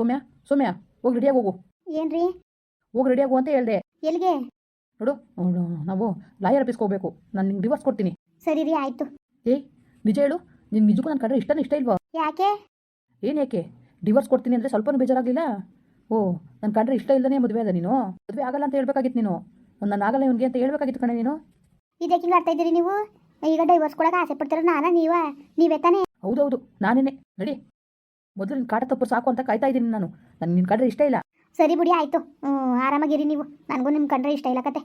ಸೌಮ್ಯ ಸೌಮ್ಯ ಹೋಗಿ ರೆಡಿಯಾಗಿ ಹೋಗು. ಏನ್ರಿ? ಹೋಗಿ ರೆಡಿಯಾಗು ಅಂತ ಹೇಳ್ದೆ. ಎಲ್ಲಿಗೆ? ನೋಡು ನಾವು ಲಾಯರ್ ಆಫೀಸ್ಗೆ ಹೋಗ್ಬೇಕು. ನಾನು ನಿಂಗೆ ಡಿವೋರ್ಸ್ ಕೊಡ್ತೀನಿ. ಸರಿ ರೀ ಆಯ್ತು. ಏಯ್ ನಿಜ ಹೇಳು ನಿನ್ನ ನಿಜಕ್ಕೂ ನನ್ನ ಕಡೆ ಇಷ್ಟನೇ ಇಷ್ಟ ಇಲ್ವಾ? ಯಾಕೆ? ಏನು ಯಾಕೆ? ಡಿವೋರ್ಸ್ ಕೊಡ್ತೀನಿ ಅಂದರೆ ಸ್ವಲ್ಪನೂ ಬೇಜಾರಾಗಲಿಲ್ಲ? ಓ ನನ್ನ ಕಂಡ್ರೆ ಇಷ್ಟ ಇಲ್ಲದೇ ಮದುವೆ ಅದ ನೀನು? ಮದುವೆ ಆಗಲ್ಲ ಅಂತ ಹೇಳ್ಬೇಕಾಗಿತ್ತು ನೀನು. ನಾನು ಆಗಲ್ಲ ಇವನಿಗೆ ಅಂತ ಹೇಳ್ಬೇಕಾಗಿತ್ತು ಕಣೆ ನೀನು. ಇದಕ್ಕೆ ಹಿಂಗೆ ಆಡ್ತಾ ಇದ್ದೀರಿ ನೀವು? ಈಗ ಡೈವರ್ಸ್ ಕೊಡಕ್ಕೆ ಆಸೆ ಪಡ್ತೀರ ನಾನು ನೀವ? ನೀವೇ ತಾನೇ? ಹೌದೌದು ನಾನೇನೆ. ನಡಿ. ಮೊದಲು ನಿನ್ನ ಕಾಟ ತಪ್ಪು ಸಾಕು ಅಂತ ಕಾಯ್ತಾ ಇದ್ದೀನಿ ನಾನು. ನನಗೆ ನಿನ್ನ ಕಂಡ್ರೆ ಇಷ್ಟ ಇಲ್ಲ. ಸರಿ ಬಿಡಿ ಆಯ್ತು. ಆರಾಮಾಗಿರಿ ನೀವು. ನನಗೂ ನಿಮ್ಮ ಕಂಡ್ರೆ ಇಷ್ಟ ಇಲ್ಲ ಕತೆ.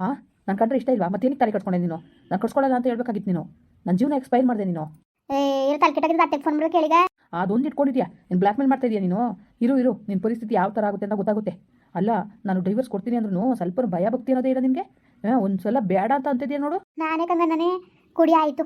ಹಾಂ ನನ್ನ ಕಂಡ್ರೆ ಇಷ್ಟ ಇಲ್ವಾ? ಮತ್ತೇನಕ್ಕೆ ತಲೆ ಕಟ್ಕೊಂಡೆ ನೀನು? ನಾನು ಕಟ್ಸ್ಕೊಳ್ಳಲ್ಲ ಅಂತ ಹೇಳ್ಬೇಕಾಗಿತ್ತು ನೀನು. ನನ್ನ ಜೀವನ ಎಕ್ಸ್ಪೈರ್ ಮಾಡಿದೆ ನೀನು. ಏ ಇಲ್ಲ ತಲೆ ಕೆಟ್ಟಾಗಿದ್ದು ಅತ್ತೆಗೆ ಫೋನ್ ಮಾಡಿ ಕೇಳಿಗ. ಅದೊಂದು ಇಟ್ಕೊಂಡಿದ್ಯಾ? ನೀನು ಬ್ಲ್ಯಾಕ್ ಮೇಲ್ ಮಾಡ್ತಾ ಇದೀಯ ನೀನು? ಇರು ಇರು. ನಿನ್ನ ಪರಿಸ್ಥಿತಿ ಯಾವ ಥರ ಆಗುತ್ತೆ ಅಂತ ಗೊತ್ತಾಗುತ್ತೆ. ಅಲ್ಲ ನಾನು ಡೈವರ್ಸ್ ಕೊಡ್ತೀನಿ ಅಂದ್ರೂ ಸ್ವಲ್ಪ ಭಯ ಭಕ್ತಿ ಅನ್ನೋದೇ ಇಲ್ಲ ನಿಮಗೆ ಒಂದು ಸಲ ಬೇಡ ಅಂತ ಅಂತಿದ್ಯಾ ನೋಡು? ನಾನೇ ಕಂಗ ನಾನೇ ಕುಡಿ ಆಯ್ತು.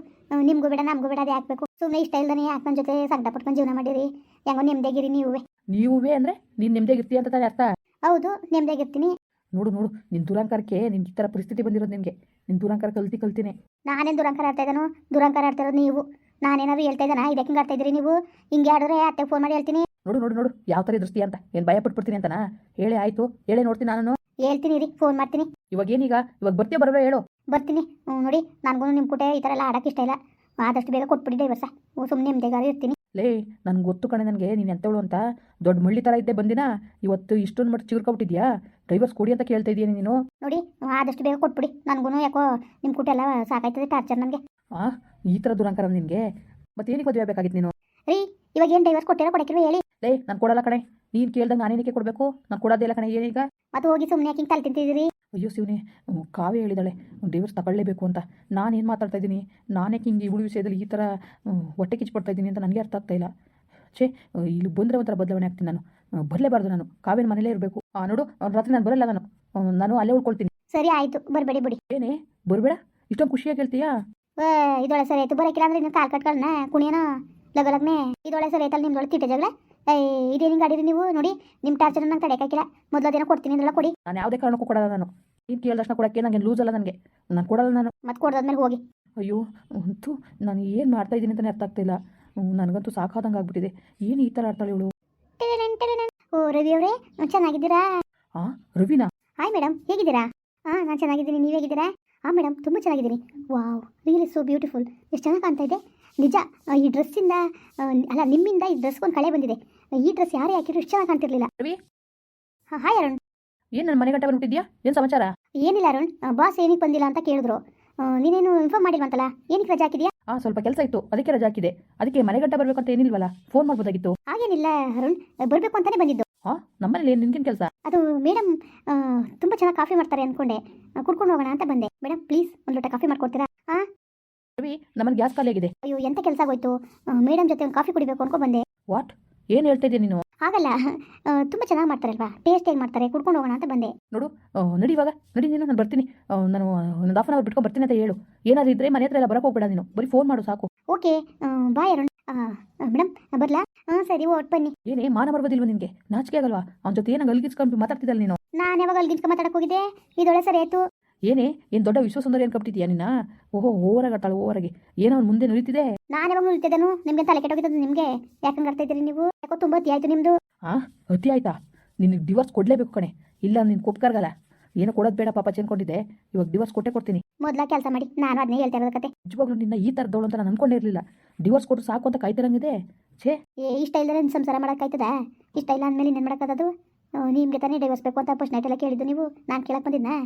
ನಿಮ್ಗೂ ಬೇಡ ನಮಗೂ ಬೇಡ ಅದೇ ಹಾಕ್ಬೇಕು. ಸುಮ್ಮನೆ ಇಷ್ಟ ಇಲ್ಲದೆ ಯಾಕೆ ನನ್ನ ಜೊತೆ ಸಂಕಟ ಪಟ್ಕೊಂಡು ಜೀವನ ಮಾಡಿರಿ. ಹೆಂಗೋ ನೆಮ್ಮದಿಯಾಗಿರಿ ನೀವೇ. ನೀವೇ ಅಂದ್ರೆ ನೀನು ನೆಮ್ಮದಿಯಾಗಿರ್ತೀಯ ಅಂತ ತಾನೇ ಅರ್ಥ? ಹೌದು ನೆಮ್ಮದಿಯಾಗಿರ್ತೀನಿ ನೋಡು ನೋಡು ನಿನ್ ದುರಂಕಾರಕ್ಕೆ ನಿನ್ಗೆ ಈ ಥರ ಪರಿಸ್ಥಿತಿ ಬಂದಿರೋದು ನಿನಗೆ. ನಿನ್ ದುರಂಕಾರ ಕಲ್ತಿ ಕಲ್ತೀನಿ. ನಾನೇನು ದುರಂಕಾರ ಆಡ್ತಾ ಇದ್ದಾನು? ದುರಂಕಾರ ಆಡ್ತಾ ಇರೋದು ನೀವು. ನಾನೇನಾದ್ರು ಹೇಳ್ತಾ ಇದ್ದಾನ? ಇದಕ್ಕೆ ಹಿಂಗೆ ಆಡ್ತಾ ಇದ್ದೀರಿ ನೀವು? ಹಿಂಗೆ ಆಡಿದ್ರೆ ಅತ್ತೆ ಫೋನ್ ಮಾಡಿ ಹೇಳ್ತೀನಿ. ನೋಡು ನೋಡು ನೋಡು ಯಾವ ಥರ ಎದುರಿಸ್ತೀಯ ಅಂತ. ಏನು ಭಯ ಪಟ್ಬಿಡ್ತೀನಿ ಅಂತನಾ? ಹೇಳಿ ಆಯಿತು. ಹೇಳಿ ನೋಡ್ತೀನಿ ನಾನು ಹೇಳ್ತೀನಿ ರೀ ಫೋನ್ ಮಾಡ್ತೀನಿ. ಇವಾಗ ಏನೀಗ? ಇವಾಗ ಬರ್ತೀಯ ಬರಲ್ಲ ಹೇಳು. ಬರ್ತೀನಿ. ಹ್ಞೂ ನೋಡಿ ನನಗೂ ನಿಮ್ಮ ಕೂಟೆ ಈ ಥರ ಎಲ್ಲ ಆಡೋಕೆ ಇಷ್ಟ ಇಲ್ಲ. ಆದಷ್ಟು ಬೇಗ ಕೊಟ್ಬಿಡಿ ಡೈವರ್ಸ ಸುಮ್ಮನೆ ನೆಮ್ಮದಿಗಾರ ಇರ್ತೀನಿ. ಲೇ ನನಗೆ ಗೊತ್ತು ಕಣೆ ನನಗೆ. ನೀನು ಎಂಥವಳು ಅಂತ? ದೊಡ್ಡ ಮುಳ್ಳಿ ಥರ ಇದ್ದೆ ಬಂದಿನ. ಇವತ್ತು ಇಷ್ಟೊಂದು ಮಟ್ಟ ಚೀರ್ಕೊಬಿಟ್ಟಿದ್ಯಾ ಡ್ರೈವರ್ಸ್ ಕೊಡಿ ಅಂತ ಕೇಳ್ತಾ ಇದೀಯ ನೀನು? ನೋಡಿ ಆದಷ್ಟು ಬೇಗ ಕೊಟ್ಬಿಡಿ. ನನಗೂ ಯಾಕೋ ನಿಮ್ಮ ಕೂಟೆ ಎಲ್ಲ ಸಾಕಾಯ್ತದೆ ಟಾರ್ಚರ್ ನನಗೆ. ಆ ಈ ಥರ ದುರಂಕಾರ ನಿನಗೆ? ಮತ್ತೇನಕ್ಕೆ ಮದುವೆ ಆಗಬೇಕಾಗಿತ್ತು ನೀನು? ರೀ ಇವಾಗ ಏನು ಡೈವರ್ಸ್ ಕೊಟ್ಟಿರೋ ಕೊಡಕಿರೋ ಹೇಳಿ. ಲೇ ನಾನು ಕೊಡಲ್ಲ ಕಣೆ. ನೀನು ಕೇಳ್ದಂಗೆ ನಾನೇನಕ್ಕೆ ಕೊಡಬೇಕು? ನಾನು ಕೊಡೋದೇ ಇಲ್ಲ ಕಣೆ ಏನೀಗ ಮತ್ತೆ ಹೋಗಿ ಸುಮ್ಮನೆ ಯಾಕೆ ತಲೆ ತಿಂತಿದ್ದೀರಿ? ಅಯ್ಯೋ ಶಿವನೇ ಕಾವೇ ಹೇಳಿದಾಳೆ. ಡೈವರ್ಸ್ ತಗೊಳ್ಳೇಬೇಕು ಅಂತ. ನಾನೇನು ಮಾತಾಡ್ತಾ ಇದ್ದೀನಿ? ನಾನೇ ಹಿಂಗೆ ಇವಳು ವಿಷಯದಲ್ಲಿ ಈ ಥರ ಹೊಟ್ಟೆ ಕಿಚ್ಚಿಪಡ್ತಾ ಇದ್ದೀನಿ ಅಂತ ನನಗೆ ಅರ್ಥ ಆಗ್ತಾ ಇಲ್ಲ. ಛೇ ಇಲ್ಲಿ ಬಂದರೆ ಒಂಥರ ಬದಲಾವಣೆ ಆಗ್ತೀನಿ ನಾನು. ಬರಲೇಬಾರ್ದು ನಾನು. ಕಾವ್ಯನ ಮನೇಲೇ ಇರಬೇಕು. ನೋಡು ಅವ್ನು ರಾತ್ರಿ ನಾನು ಬರಲ್ಲ ನಾನು. ನಾನು ಅಲ್ಲೇ ಉಳ್ಕೊಳ್ತೀನಿ. ಸರಿ ಆಯಿತು ಬರಬೇಡಿ ಬಿಡಿ. ಏನೇ ಬರಬೇಡ? ಇಷ್ಟೊಂದು ಖುಷಿಯಾಗಿ ಹೇಳ್ತೀಯಾ? ಇದೊಳ ಇದೊಳೆ ಸರಿ ಆಯ್ತು. ಬರೋಕಿಲ್ಲ ಅಂದ್ರೆ ಇನ್ನು ಕಾಲ್ ಕಟ್ಕೊಳ್ಳೋಣ ಕುಣಿಯೋಣ ಲಗ ಲಗ್ನೆ ಇದೊಳೆ ಸರ್ ಐತಲ್ಲ ನಿಮ್ದೊಳೆ ತಿಟ್ಟ ಜಗಳ? ಇದೇನು ಅಡಿರಿ ನೀವು? ನೋಡಿ ನಿಮ್ಮ ಟಾರ್ಚರ್ ನಂಗೆ ತಡೆಯಕ್ಕಾಗಿಲ್ಲ ಮೊದಲ ದಿನ ಕೊಡ್ತೀನಿ ಅಂದ್ರೆ ಕೊಡಿ. ನಾನು ಯಾವುದೇ ಕಾರಣಕ್ಕೂ ಕೊಡಲ್ಲ ನಾನು. ನೀನು ಕೇಳಿದಷ್ಟು ಕೊಡಕ್ಕೆ ನನಗೆ ಲೂಸ್ ಅಲ್ಲ ನನಗೆ. ನಾನು ಕೊಡಲ್ಲ ನಾನು. ಮತ್ತೆ ಕೊಡ್ದಾದ್ಮೇಲೆ ಹೋಗಿ. ಅಯ್ಯೋ ಅಂತೂ ನಾನು ಏನು ಮಾಡ್ತಾ ಇದ್ದೀನಿ ಅಂತಲೇ ಅರ್ಥ ಆಗ್ತಿಲ್ಲ. ನನಗಂತೂ ಸಾಕಾದಂಗೆ ಆಗ್ಬಿಟ್ಟಿದೆ. ಏನು ಈ ಥರ ಆಡ್ತಾಳೆ ಇವಳು. ಓ ರವಿ ಅವರೇ ಚೆನ್ನಾಗಿದ್ದೀರಾ? ಹಾಂ ರವಿನಾ? ಹಾಯ್ ಮೇಡಮ್ ಹೇಗಿದ್ದೀರಾ? ಹಾಂ ನಾನು ಚೆನ್ನಾಗಿದ್ದೀನಿ ನೀವು ಹೇಗಿದ್ದೀರಾ? ಹಾಂ ಮೇಡಮ್ ತುಂಬ ಚೆನ್ನಾಗಿದ್ದೀನಿ ವಾವ್ ರಿಯಲಿ ಸೋ ಬ್ಯೂಟಿಫುಲ್ ಎಷ್ಟು ಚೆನ್ನಾಗಿ ಕಾಣ್ತಾ ಇದೆ? ನಿಜ ಈ ಡ್ರೆಸ್ಸಿಂದ ಅಲ್ಲ ನಿಮ್ಮಿಂದ ಈ ಡ್ರೆಸ್ಗೊಂದು ಕಳೆ ಬಂದಿದೆ. ಈ ಡ್ರೆಸ್ ಯಾರೇ ಹಾಕಿದ್ರು ಇಷ್ಟು ಚೆನ್ನಾಗಿ ಕಾಣ್ತಿರ್ಲಿಲ್ಲ. ರವಿ? ಹಾಂ ಹಾಯ್ ಅರುಣ್. ಏನು ನನ್ನ ಮನೆ ಗಂಟೆ ಬಂದ್ಬಿಟ್ಟಿದ್ಯಾ? ಏನು ಸಮಾಚಾರ? ಏನಿಲ್ಲ ಅರುಣ್ ಬಾಸ್ ಏನಕ್ಕೆ ಬಂದಿಲ್ಲ ಅಂತ ಕೇಳಿದ್ರು. ನೀನೇನು ಇನ್ಫಾರ್ಮ್ ಮಾಡಿಲ್ವಂತಲ್ಲ? ಏನಕ್ಕೆ ರಜಾ ಹಾಕಿದ್ಯಾ? ಹಾಂ ಸ್ವಲ್ಪ ಕೆಲಸ ಇತ್ತು ಅದಕ್ಕೆ ರಜಾ ಹಾಕಿದೆ. ಅದಕ್ಕೆ ಮನೆ ಗಂಟೆ ಬರಬೇಕು ಅಂತ ಏನಿಲ್ವಲ್ಲ ಫೋನ್ ಮಾಡ್ಬೋದಾಗಿತ್ತು. ಹಾಗೇನಿಲ್ಲ ಅರುಣ್ ಬರಬೇಕು ಅಂತಾನೆ ಬಂದಿದ್ದು. ಹಾಂ ನಮ್ಮಲ್ಲಿ ಏನು ನಿನ್ಗೇನು ಕೆಲಸ? ಅದು ಮೇಡಮ್ ತುಂಬ ಚೆನ್ನಾಗಿ ಕಾಫಿ ಮಾಡ್ತಾರೆ ಅಂದ್ಕೊಂಡೆ ಆ, ಕುಡ್ಕೊಂಡು ಹೋಗೋಣ ಅಂತ ಬಂದೆ. ಮೇಡಮ್ ಪ್ಲೀಸ್ ಒಂದು ಲೋಟ ಕಾಫಿ ಮಾಡ್ಕೊಡ್ತೀರಾ? ರವಿ ನಮ್ಮನೆ ಗ್ಯಾಸ್ ಖಾಲಿ ಆಗಿದೆ. ಅಯ್ಯೋ ಎಂತ ಕೆಲಸ ಆಗೋಯ್ತು? ಮೇಡಮ್ ಜೊತೆ ಒಂದು ಕಾಫಿ ಕುಡಿಬೇಕು ಅನ್ಕೊ ಬಂದೆ. ವಾಟ್? ಏನು ಹೇಳ್ತಾ ಇದೀಯ ನೀನು ಹಾಗಲ್ಲ ತುಂಬಾ ಚೆನ್ನಾಗಿ ಮಾಡ್ತಾರಲ್ವಾ? ಟೇಸ್ಟ್ ಹೇಗೆ ಮಾಡ್ತಾರೆ? ಕುಡ್ಕೊಂಡು ಹೋಗೋಣ ಅಂತ ಬಂದೆ. ನೋಡು ನಡಿ ಇವಾಗ. ನಡಿ ನೀನು ನಾನು ಬರ್ತೀನಿ. ಆ, ನಾನು ಒಂದು ಹಾಫ್ ಅನ್ ಅವರ್ ಬಿಟ್ಕೊಂಡು ಬರ್ತೀನಿ ಅಂತ ಹೇಳು. ಏನಾದ್ರು ಇದ್ರೆ ಮನೆ ಹತ್ರ ಎಲ್ಲ ಬರಕ್ಕೆ ಹೋಗ್ಬೇಡ ನೀನು. ಬರೀ ಫೋನ್ ಮಾಡು ಸಾಕು. Okay bye Arun. ಮೇಡಮ್ ಬರ್ಲಾ? ಹಾಂ ಸರಿ ಓಟ್ ಬನ್ನಿ. ಏನೇ ಮಾನ ಬರ್ಬೋದಿಲ್ವ ನಿನಗೆ? ನಾಚಿಕೆ ಆಗಲ್ವಾ? ಅವ್ನ ಜೊತೆ ಏನೋ ಗಲ್ಗಿಸ್ಕೊಂಡು ಮಾತಾಡ್ತಿದ್ದಲ್ಲ ನೀನು? ನಾನು ಯಾವಾಗ ಅಲ್ಗಿಂಚ್ಕ ಮಾತಾಡಕ್ಕೆ ಹೋಗಿದ್ದೆ? ಇದೊಳೆ ಸರಿ ಆಯಿತು. ಏನೇ ಏನು ದೊಡ್ಡ ವಿಶ್ವಸುಂದರಿ ಏನು ಕಪ್ಪಿಟ್ಟಿದ್ಯಾ ನಿನ್ನ? ಓಹೋ ಓವರಾಗಿ ಆಡ್ತಾಳೆ ಓವರಾಗಿ. ಏನೋ ಅವ್ನು ಮುಂದೆ ನುರಿತಿದೆ? ನಾನು ಯಾವಾಗ ನುರಿತಿದ್ದೇನು? ನಿಮಗೆ ತಲೆ ಕೆಟ್ಟೋಗಿದ್ದು ನಿಮಗೆ? ಯಾಕಂಗೆ ಆಡ್ತಾ ಇದ್ದೀರಿ ನೀವು? ಯಾಕೋ ತುಂಬ ಅತಿ ಆಯಿತು ನಿಮ್ಮದು ಹಾಂ ಅತಿ ಆಯ್ತಾ? ನಿನಗೆ ಡಿವೋರ್ಸ್ ಕೊಡಲೇಬೇಕು ಕಣೆ. ಇಲ್ಲ ನಿನ್ನ ಕೊಪ್ಕರ್ಗಲ್ಲ ಏನೋ ಕೊಡೋದು ಬೇಡ ಪಾಪ ಚೆನ್ಕೊಂಡಿದ್ದೆ ಇವಾಗ ಡಿವೋರ್ಸ್ ಕೊಟ್ಟೆ ಕೊಡ್ತೀನಿ. ಮೊದಲ ಕೆಲಸ ಮಾಡಿ ನಾನು ಅದನ್ನೇ ಹೇಳ್ತಾ ಇರೋದ ಕತೆ. ನಿಜವಾಗ್ಲೂ ನಿನ್ನ ಈ ಥರದವಳು ಅಂತ ನಾನು ಅನ್ಕೊಂಡಿರಲಿಲ್ಲ ಡಿವೋರ್ಸ್ ಕೊಟ್ಟು ಸಾಕು ಅಂತ ಕಾಯ್ತಿರಂಗಿದೆ. ಛೇ. ಏ ಇಷ್ಟ ಇಲ್ಲದ್ರೆ ನಿನ್ನ ಸಂಸಾರ ಮಾಡೋಕ್ಕಾಯ್ತದ ಇಷ್ಟ ಇಲ್ಲ ಅಂದಮೇಲೆ ಇನ್ನೇನು ಮಾಡೋಕ್ಕದು ನಿಮಗೆ ತಾನೇ ಡೈವರ್ಸ್ ಬೇಕು ಅಂತ ಪ್ರಶ್ನೆ ನೈಟ್ ಎಲ್ಲ ಕೇಳಿದ್ದು ನೀವು? ನಾನು ಕೇಳಕ್ಕೆ ಬಂದಿದ್ದನಾ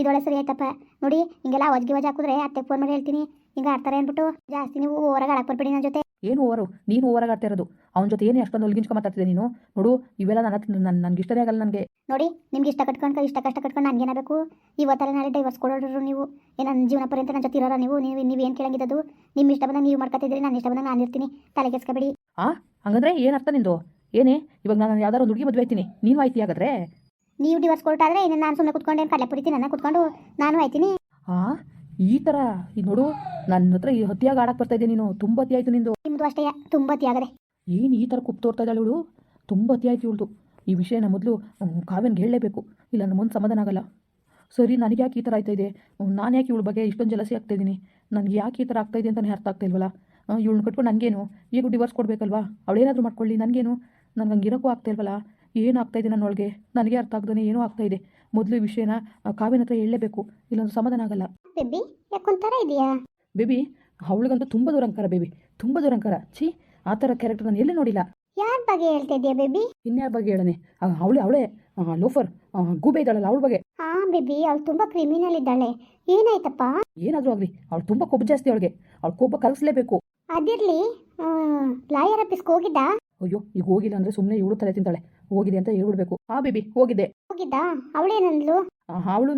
ಇದೊಳೆ ಸರಿ ಆಯ್ತಪ್ಪ. ನೋಡಿ ಹಿಂಗೆಲ್ಲ ಅವಾಜ್ ಗಿವಾಜ್ ಹಾಕಿದ್ರೆ ಅತ್ತೆ ಫೋನ್ ಮಾಡಿ ಹೇಳ್ತೀನಿ. ಹಿಂಗೆ ಆಡ್ತಾರೆ ಅಂದ್ಬಿಟ್ಟು ಜಾಸ್ತಿ ನೀವು ಹೊರಗೆ ಆಡಕ್ಕೆ ಬರ್ಬೇಡಿ ನನ್ನ ಜೊತೆ. ಏನು ಓವರು ನೀನು ಓವರಾಗಿ ಆಡ್ತಾ ಇರೋದು. ಅವನ ಜೊತೆ ಏನು ಅಷ್ಟೊಂದು ಹೊಲ್ಗಿಂಚ್ಕೊ ಮಾತಾಡ್ತಿದ್ದೆ ನೀನು? ನೋಡು ಇವೆಲ್ಲ ನನ್ನ ನನ್ನ ನನಗೆ ಇಷ್ಟನೇ ಆಗಲ್ಲ ನನಗೆ. ನೋಡಿ ನಿಮ್ಗೆ ಇಷ್ಟ ಕಟ್ಕೊಂಡು ಇಷ್ಟ ಕಷ್ಟ ಕಟ್ಕೊಂಡು ನನಗೇನಾಗಬೇಕು ಇವತ್ತಲ್ಲ ನಾಳೆ ಡೈವರ್ಸ್ ಕೊಡೋರು ನೀವು. ಏನು ನನ್ನ ಜೀವನ ಪರ್ಯಂತ ನನ್ನ ಜೊತೆ ಇರೋರ ನೀವು? ನೀವು ನೀವು ಏನು ಕೇಳಂಗಿದ್ದದು ನಿಮ್ಮ ಇಷ್ಟ ಬಂದಾಗ ನೀವು ಮಾಡ್ಕೊತಿದ್ರಿ ನಾನು ಇಷ್ಟ ಬಂದಾಗ ನಾನು ಇರ್ತೀನಿ. ತಲೆ ಕೆಸ್ಕೊಬೇಡಿ ಹಂಗಂದ್ರೆ ಏನು ಅರ್ಥ ನಿಂದು? ಏನೇ? ಇವಾಗ ನಾನು ಯಾವ್ದಾರು ಒಂದು ಹುಡುಗಿ ಮದುವೆ ಆಯ್ತೀನಿ. ನೀನು ಆಯ್ತಿ ಹಾಗಾದ್ರೆ? ನೀವು ಡಿವೋರ್ಸ್ ಕೊಟ್ಟಾದ್ರೆ ಇನ್ನು ನಾನು ಸುಮ್ಮನೆ ಕುತ್ಕೊಂಡು ಏನು ಕಡಲೆ ಪುಡಿತೀನಿ ನನ್ನ ಕುತ್ಕೊಂಡು ನಾನು ಆಯ್ತೀನಿ. ಆ ಈ ಥರ ಈ ನೋಡು ನನ್ನ ಹತ್ರ ಈ ಹತ್ತಿಯಾಗಿ ಆಡಕ್ಕೆ ಬರ್ತಾ ಇದ್ದೆ ನೀನು. ತುಂಬ ಅತಿ ಆಯ್ತು ನಿಂದು. ನಿಮ್ದು ಅಷ್ಟೇ ತುಂಬ ಆಗದೆ. ಏನು ಈ ಥರ ಕುಪ್ ತೋರ್ತಾ ಇದ್ದಾಳೆ ಇವಳು? ತುಂಬ ಅತಿ ಆಯ್ತು ಇವಳ್ದು. ಈ ವಿಷಯನ ಮೊದಲು ಕಾವ್ಯನ್ಗೆ ಹೇಳಲೇಬೇಕು. ಇಲ್ಲ ನನ್ನ ಮುಂದೆ ಸಮಾಧಾನ ಆಗಲ್ಲ. ಸರಿ ನನಗೆ ಯಾಕೆ ಈ ಥರ ಆಯ್ತಾ ಇದೆ? ನಾನು ಯಾಕೆ ಇವಳ ಬಗ್ಗೆ ಇಷ್ಟೊಂದು ಜಲಸಿ ಆಗ್ತಾ ಇದ್ದೀನಿ ನನಗೆ ಯಾಕೆ ಈ ಥರ ಆಗ್ತಾ ಇದೆ ಅಂತಲೇ ಅರ್ಥ ಆಗ್ತಾ ಇಲ್ವಲ್ಲ? ಇವಳನ್ನ ಕಟ್ಕೊಂಡು ನನಗೇನು ಈಗ ಡಿವೋರ್ಸ್ ಕೊಡಬೇಕಲ್ವಾ? ಅವಳೇನಾದರೂ ಮಾಡ್ಕೊಳ್ಳಿ ನನಗೇನು? ನನಗೆ ಹಂಗಿರೋಕ್ಕೂ ಆಗ್ತಾ ಇಲ್ವಲ್ಲ? ಏನು ಆಗ್ತಾ ಇದೆ ನನ್ನೊಳಗೆ? ನನಗೆ ಅರ್ಥ ಆಗ್ದೇ ಏನೂ ಆಗ್ತಾ ಇದೆ. ಮೊದಲು ಈ ವಿಷಯನ ಕಾವಿನ ಕಾವ್ಯನ ಹತ್ರ ಹೇಳಲೇಬೇಕು. ಇಲ್ಲೊಂದು ಸಮಾಧಾನ ಆಗಲ್ಲ. ಬೇಬಿ ಯಾಕೊಂಥರ ಇದೆಯಾ? ಬೇಬಿ ಅವಳಿಗಂತೂ ತುಂಬ ದುರಂಕಾರ ಬೇಬಿ. ತುಂಬ ದುರಂಕಾರ. ಛೀ ಆ ಥರ ಕ್ಯಾರೆಕ್ಟರ್ ನಾನು ಎಲ್ಲೇ ನೋಡಿಲ್ಲ. ಯಾರ ಬಗ್ಗೆ ಹೇಳ್ತಾ ಇದೆಯಾ ಬೇಬಿ? ಇನ್ಯಾರ ಬಗ್ಗೆ ಹೇಳನೆ? ಅವಳೆ ಅವಳೇ ಲೋಫರ್ ಗೂಬೆ ಇದ್ದಾಳಲ್ಲ ಅವಳ ಬಗ್ಗೆ. ಹಾ ಬೇಬಿ ಅವಳು ತುಂಬ ಕ್ರಿಮಿನಲ್ ಇದ್ದಾಳೆ. ಏನಾಯ್ತಪ್ಪ? ಏನಾದರೂ ಆಗಲಿ. ಅವಳು ತುಂಬ ಕೊಬ್ಬು ಜಾಸ್ತಿ ಅವಳಿಗೆ. ಅವಳು ಕೋಪ ಕಲಿಸ್ಲೇಬೇಕು. ಅದಿರ್ಲಿ ಲಾಯರ್ ಆಫೀಸ್ಗೆ ಹೋಗಿದ್ದ? ಅಯ್ಯೋ ಈಗ ಹೋಗಿಲ್ಲ ಅಂದರೆ ಸುಮ್ಮನೆ ಇವಳು ತಲೆ ತಿಂತಾಳೆ. ಹೋಗಿದೆ ಅಂತ ಹೇಳ್ಬಿಡ್ಬೇಕು. ಆ ಬೇಬಿ ಹೋಗಿದೆ ಹೋಗಿದ್ದ? ಅವಳೇನಂದ್ಲು ಅವಳು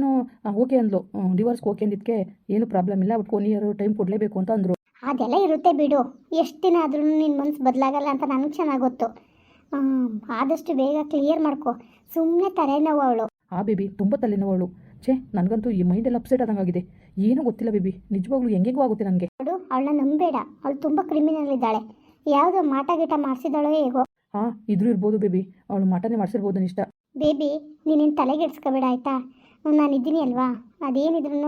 ಓಕೆ ಅಂದ್ಲು. ಡಿವೋರ್ಸ್ ಓಕೆ ಅಂದಿದ್ಕೆ ಏನು ಪ್ರಾಬ್ಲಮ್ ಇಲ್ಲ ಬಟ್ ಒನ್ ಇಯರ್ ಟೈಮ್ ಕೊಡಲೇಬೇಕು ಅಂತ ಅಂದರು. ಅದೆಲ್ಲ ಇರುತ್ತೆ ಬಿಡು. ಎಷ್ಟು ದಿನ ಆದ್ರೂ ನಿನ್ನ ಮನಸ್ಸು ಬದಲಾಗಲ್ಲ ಅಂತ ನನಗೆ ಚೆನ್ನಾಗಿ ಗೊತ್ತು. ಆದಷ್ಟು ಬೇಗ ಕ್ಲಿಯರ್ ಮಾಡ್ಕೋ. ಸುಮ್ಮನೆ ತಲೆನೋವು ಅವಳು. ಆ ಬೇಬಿ ತುಂಬ ಅವಳು. ಛೇ ನನಗಂತೂ ಈ ಮೈಂಡೆಲ್ಲ ಅಪ್ಸೆಟ್ ಆದಂಗಾಗಿದೆ. ಏನೂ ಗೊತ್ತಿಲ್ಲ ಬೇಬಿ ನಿಜವಾಗ್ಲೂ ಹೆಂಗೆಂಗೂ ಆಗುತ್ತೆ ನನಗೆ. ನೋಡು ಅವಳನ್ನ ನಂಬೇಡ ಅವಳು ತುಂಬ ಕ್ರಿಮಿನಲ್ ಇದ್ದಾಳೆ. ಯಾವುದೋ ಮಾಟ ಗೀಟ ಮಾಡಿಸಿದಾಳೋ ಹೇಗೋ. ಹಾಂ ಇದ್ರೂ ಇರ್ಬೋದು ಬೇಬಿ. ಅವಳು ಮಾಟನೇ ಮಾಡಿಸಿರ್ಬೋದು ಅನಿಷ್ಟ ಬೇಬಿ ನೀನೇನು ತಲೆಗೆಡ್ಸ್ಕೋಬೇಡ ಆಯಿತಾ? ನಾನು ಇದ್ದೀನಿ ಅಲ್ವಾ? ಅದೇನಿದ್ರು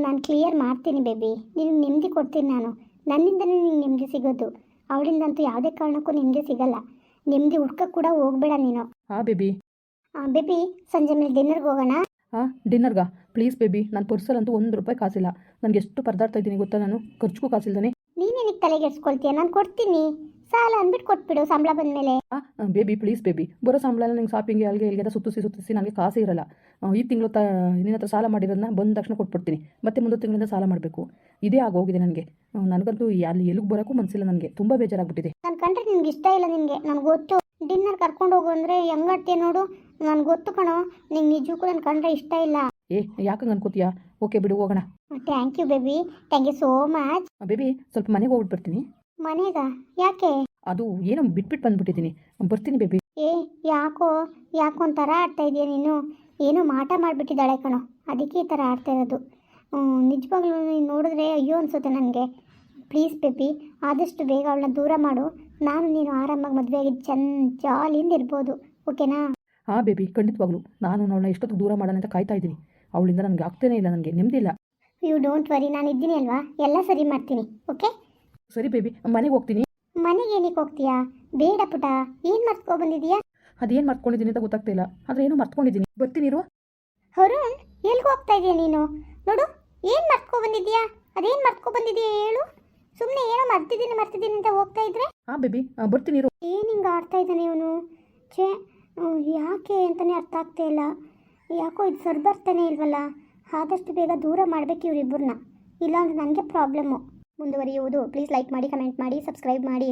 ನಾನು ಕ್ಲಿಯರ್ ಮಾಡ್ತೀನಿ ಬೇಬಿ. ನಿನಗೆ ನೆಮ್ಮದಿ ಕೊಡ್ತೀನಿ ನಾನು. ನನ್ನಿಂದನೇ ನಿಂಗೆ ನೆಮ್ಮದಿ ಸಿಗೋದು. ಅವಳಿಂದಂತೂ ಯಾವುದೇ ಕಾರಣಕ್ಕೂ ನೆಮ್ಮದಿ ಸಿಗಲ್ಲ. ನೆಮ್ಮದಿ ಹುಡ್ಕಕ್ಕೆ ಕೂಡ ಹೋಗ್ಬೇಡ ನೀನು. ಹಾಂ ಬೇಬಿ. ಆ, ಬೇಬಿ ಸಂಜೆ ಮೇಲೆ ಡಿನ್ನರ್ಗೆ ಹೋಗೋಣ? ಹಾಂ ಡಿನ್ನರ್ಗಾ ಪ್ಲೀಸ್ ಬೇಬಿ ನನ್ನ ಪರ್ಸಲ್ಲಂತೂ ಒಂದು ರೂಪಾಯಿ ಕಾಸಿಲ್ಲ. ನನಗೆ ಎಷ್ಟು ಪರದಾಡ್ತಾ ಇದ್ದೀನಿ ಗೊತ್ತಾ ನಾನು? ಖರ್ಚಿಗೂ ಕಾಸಿಲ್ದಾನೆ. ನೀನೇನಿಗೆ ತಲೆಗೆಡ್ಸ್ಕೊಳ್ತೀಯ ನಾನು ಕೊಡ್ತೀನಿ. ಸಾಲ ಅಂದ್ಬಿಟ್ಟು ಕೊಟ್ಬಿಡು ಸಂಬಳ ಬಂದಮೇಲೆ. Baby please baby. ಬರೋ ಸಂಬಳ ನಂಗೆ ಶಾಪಿಂಗ್ ಅಲ್ಲಿಗೆ ಇಲ್ಲಿಗೆ ಸುತ್ತಿಸಿ ಸುತ್ತಿಸಿ ನನಗೆ ಕಾಸು ಇರಲ್ಲ. ಈ ತಿಂಗಳು ತ ನಿನ್ನ ಹತ್ರ ಸಾಲ ಮಾಡಿರೋದನ್ನ ಬಂದ ತಕ್ಷಣ ಕೊಟ್ಬಿಡ್ತೀನಿ. ಮತ್ತೆ ಮುಂದೆ ತಿಂಗಳಿಂದ ಸಾಲ ಮಾಡಬೇಕು. ಇದೇ ಆಗೋಗಿದೆ ನನಗೆ. ನನಗಂತೂ ಅಲ್ಲಿ ಎಲ್ಲಿಗೆ ಬರೋಕ್ಕೂ ಮನಸ್ಸಿಲ್ಲ ನನಗೆ. ತುಂಬ ಬೇಜಾರಾಗ್ಬಿಟ್ಟಿದೆ. ನಾನು ಕಂಡ್ರೆ ನಿನ್ಗೆ ಇಷ್ಟ ಇಲ್ಲ ನಿನಗೆ. ನನಗೆ ಗೊತ್ತು. ಡಿನ್ನರ್ ಕರ್ಕೊಂಡು ಹೋಗು ಅಂದರೆ ಹೆಂಗಾಡ್ತೀಯ ನೋಡು. ನನಗೆ ಗೊತ್ತು ಕಣೋ. ನಿಂಗೆ ನಿಜಕ್ಕೂ ನಾನು ಕಂಡ್ರೆ ಇಷ್ಟ ಇಲ್ಲ. ಏ ಯಾಕಂಗೆ ಅನ್ಕೋತೀಯಾ? ಓಕೆ ಬಿಡು ಹೋಗೋಣ. Thank you baby thank you so much baby ಸ್ವಲ್ಪ ಮನೆಗೆ ಹೋಗ್ಬಿಟ್ಟು ಬರ್ತೀನಿ. ಮನೆಗ? ಯಾಕೆ? ಅದು ಏನೋ ಬಿಟ್ಬಿಟ್ಟು ಬಂದ್ಬಿಟ್ಟಿದ್ದೀನಿ ಬರ್ತೀನಿ ಬೇಬಿ ಏ ಯಾಕೋ ಯಾಕೋ ಒಂಥರ ಆಡ್ತಾ ಇದೆಯಾ ನೀನು? ಏನೋ ಮಾಟ ಮಾಡಿಬಿಟ್ಟಿದ್ದಾಳೆ ಕಣೋ. ಅದಕ್ಕೆ ಈ ಥರ ಆಡ್ತಾ ಇರೋದು. ನಿಜವಾಗ್ಲು ನೀನು ನೋಡಿದ್ರೆ ಅಯ್ಯೋ ಅನಿಸುತ್ತೆ ನನಗೆ. ಪ್ಲೀಸ್ ಬೇಬಿ ಆದಷ್ಟು ಬೇಗ ಅವಳನ್ನ ದೂರ ಮಾಡು. ನಾನು ನೀನು ಆರಾಮಾಗಿ ಮದುವೆ ಆಗಿದ್ದು ಚೆನ್ನ ಜಾಲಿಯಿಂದ ಇರ್ಬೋದು. ಓಕೆನಾ ಹಾಂ ಬೇಬಿ ಖಂಡಿತವಾಗ್ಲು ನಾನು ಅವಳನ್ನ ಎಷ್ಟೊತ್ತು ದೂರ ಮಾಡೋಣ ಅಂತ ಕಾಯ್ತಾ ಇದ್ದೀನಿ. ಅವಳಿಂದ ನನಗೆ ಆಗ್ತಾನೇ ಇಲ್ಲ ನನಗೆ ನೆಮ್ಮದಿ ಇಲ್ಲ. ಯು ಡೋಂಟ್ ವರಿ ನಾನು ಇದ್ದೀನಿ ಅಲ್ವಾ? ಎಲ್ಲ ಸರಿ ಮಾಡ್ತೀನಿ ಓಕೆ ಸರಿ ಬೇಬಿ ಮನೆಗೆ ಹೋಗ್ತೀನಿ. ಮನೆಗೆ ಏನಕ್ಕೆ ಹೋಗ್ತೀಯಾ? ಬೇಡ ಪುಟ ಏನು ಮರ್ತ್ಕೊ ಬಂದಿದೀಯಾ ಅದೇನು ಮರ್ತ್ಕೊಂಡಿದ್ದೀನಿ ಅಂತ ಗೊತ್ತಾಗ್ತಾ ಇಲ್ಲ ಆದರೆ ಏನೋ ಮರ್ತ್ಕೊಂಡಿದ್ದೀನಿ. ಬರ್ತೀನಿ ಇರು. ಅರುಣ್ ಎಲ್ಲಿಗೆ ಹೋಗ್ತಾ ಇದೀಯ ನೀನು? ನೋಡು ಏನು ಮರ್ತ್ಕೊ ಬಂದಿದ್ಯಾ ಅದೇನು ಮರ್ತ್ಕೊ ಬಂದಿದೀಯ ಹೇಳು? ಸುಮ್ಮನೆ ಏನೋ ಮರ್ತಿದ್ದೀನಿ ಮರ್ತಿದ್ದೀನಿ ಅಂತ ಹೋಗ್ತಾ ಇದ್ರೆ? ಹಾಂ ಬೇಬಿ ಬರ್ತೀನಿ ಇರು. ಏನು ಹಿಂಗೆ ಆಡ್ತಾ ಇದ್ದಾನೆ ಇವನು? ಛೇ ಯಾಕೆ ಅಂತಲೇ ಅರ್ಥ ಆಗ್ತಾ ಇಲ್ಲ. ಯಾಕೋ ಇದು ಸರ್ ಬರ್ತಾನೆ ಇಲ್ವಲ್ಲ? ಆದಷ್ಟು ಬೇಗ ದೂರ ಮಾಡಬೇಕು ಇವರಿಬ್ಬರನ್ನ ಇಲ್ಲಾಂದ್ರೆ ನನಗೆ ಪ್ರಾಬ್ಲಮ್ಮು. ಮುಂದುವರಿಯುವುದು. ಪ್ಲೀಸ್ ಲೈಕ್ ಮಾಡಿ, ಕಮೆಂಟ್ ಮಾಡಿ, ಸಬ್ಸ್ಕ್ರೈಬ್ ಮಾಡಿ.